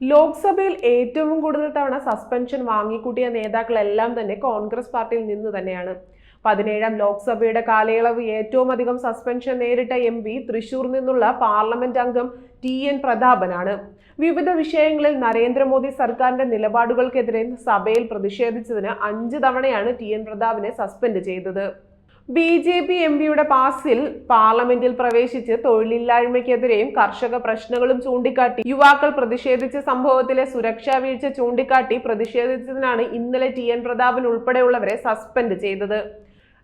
ലോക്സഭയിൽ ഏറ്റവും കൂടുതൽ തവണ സസ്പെൻഷൻ വാങ്ങിക്കൂട്ടിയ നേതാക്കളെല്ലാം തന്നെ കോൺഗ്രസ് പാർട്ടിയിൽ നിന്ന് തന്നെയാണ്. പതിനേഴാം ലോക്സഭയുടെ കാലയളവ് ഏറ്റവും അധികം സസ്പെൻഷൻ നേരിട്ട എം പി തൃശൂർ നിന്നുള്ള പാർലമെന്റ് അംഗം ടി എൻ പ്രതാപനാണ്. വിവിധ വിഷയങ്ങളിൽ നരേന്ദ്രമോദി സർക്കാരിന്റെ നിലപാടുകൾക്കെതിരെ സഭയിൽ പ്രതിഷേധിച്ചതിന് അഞ്ച് തവണയാണ് ടി എൻ പ്രതാപനെ സസ്പെൻഡ് ചെയ്തത്. ബി ജെ പി എം പിയുടെ പാസിൽ പാർലമെന്റിൽ പ്രവേശിച്ച് തൊഴിലില്ലായ്മയ്ക്കെതിരെയും കർഷക പ്രശ്നങ്ങളും ചൂണ്ടിക്കാട്ടി. യുവാക്കൾ പ്രതിഷേധിച്ച സംഭവത്തിലെ സുരക്ഷാ വീഴ്ച ചൂണ്ടിക്കാട്ടി പ്രതിഷേധിച്ചതിനാണ് ഇന്നലെ ടി എൻ പ്രതാപൻ ഉൾപ്പെടെയുള്ളവരെ സസ്പെൻഡ് ചെയ്തത്.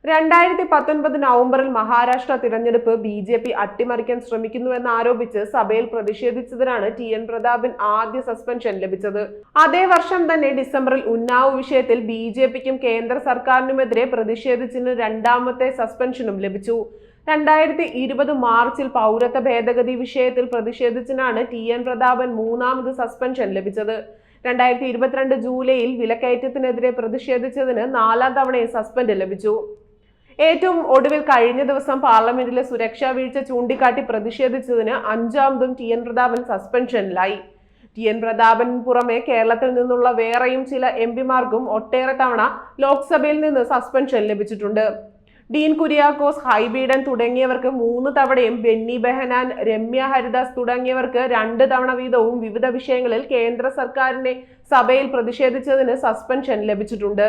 രണ്ടായിരത്തി പത്തൊൻപത് നവംബറിൽ മഹാരാഷ്ട്ര തിരഞ്ഞെടുപ്പ് ബി ജെ പി അട്ടിമറിക്കാൻ ശ്രമിക്കുന്നുവെന്ന് ആരോപിച്ച് സഭയിൽ പ്രതിഷേധിച്ചതിനാണ് ടി എൻ പ്രതാപൻ ആദ്യ സസ്പെൻഷൻ ലഭിച്ചത്. അതേ വർഷം തന്നെ ഡിസംബറിൽ ഉന്നാവ് വിഷയത്തിൽ ബി ജെ പിക്കും കേന്ദ്ര സർക്കാരിനുമെതിരെ പ്രതിഷേധിച്ചതിന് രണ്ടാമത്തെ സസ്പെൻഷനും ലഭിച്ചു. രണ്ടായിരത്തി ഇരുപത് മാർച്ചിൽ പൗരത്വ ഭേദഗതി വിഷയത്തിൽ പ്രതിഷേധിച്ചതിനാണ് ടി എൻ പ്രതാപൻ മൂന്നാമത് സസ്പെൻഷൻ ലഭിച്ചത്. രണ്ടായിരത്തി ഇരുപത്തിരണ്ട് ജൂലൈയിൽ വിലക്കയറ്റത്തിനെതിരെ പ്രതിഷേധിച്ചതിന് നാലാം തവണയും സസ്പെൻഡ് ലഭിച്ചു. ഏറ്റവും ഒടുവിൽ കഴിഞ്ഞ ദിവസം പാർലമെന്റിലെ സുരക്ഷാ വീഴ്ച ചൂണ്ടിക്കാട്ടി പ്രതിഷേധിച്ചതിന് അഞ്ചാമതും ടി എൻ പ്രതാപൻ സസ്പെൻഷനിലായി. ടി എൻ പ്രതാപൻ പുറമെ കേരളത്തിൽ നിന്നുള്ള വേറെയും ചില എം പിമാർക്കും ഒട്ടേറെ തവണ ലോക്സഭയിൽ നിന്ന് സസ്പെൻഷൻ ലഭിച്ചിട്ടുണ്ട്. ഡീൻ കുര്യാക്കോസ് ഹൈബീഡൻ തുടങ്ങിയവർക്ക് മൂന്ന് തവണയും ബെന്നി ബെഹനാൻ രമ്യ ഹരിദാസ് തുടങ്ങിയവർക്ക് രണ്ട് തവണ വീതവും വിവിധ വിഷയങ്ങളിൽ കേന്ദ്ര സർക്കാരിനെ സഭയിൽ പ്രതിഷേധിച്ചതിന് സസ്പെൻഷൻ ലഭിച്ചിട്ടുണ്ട്.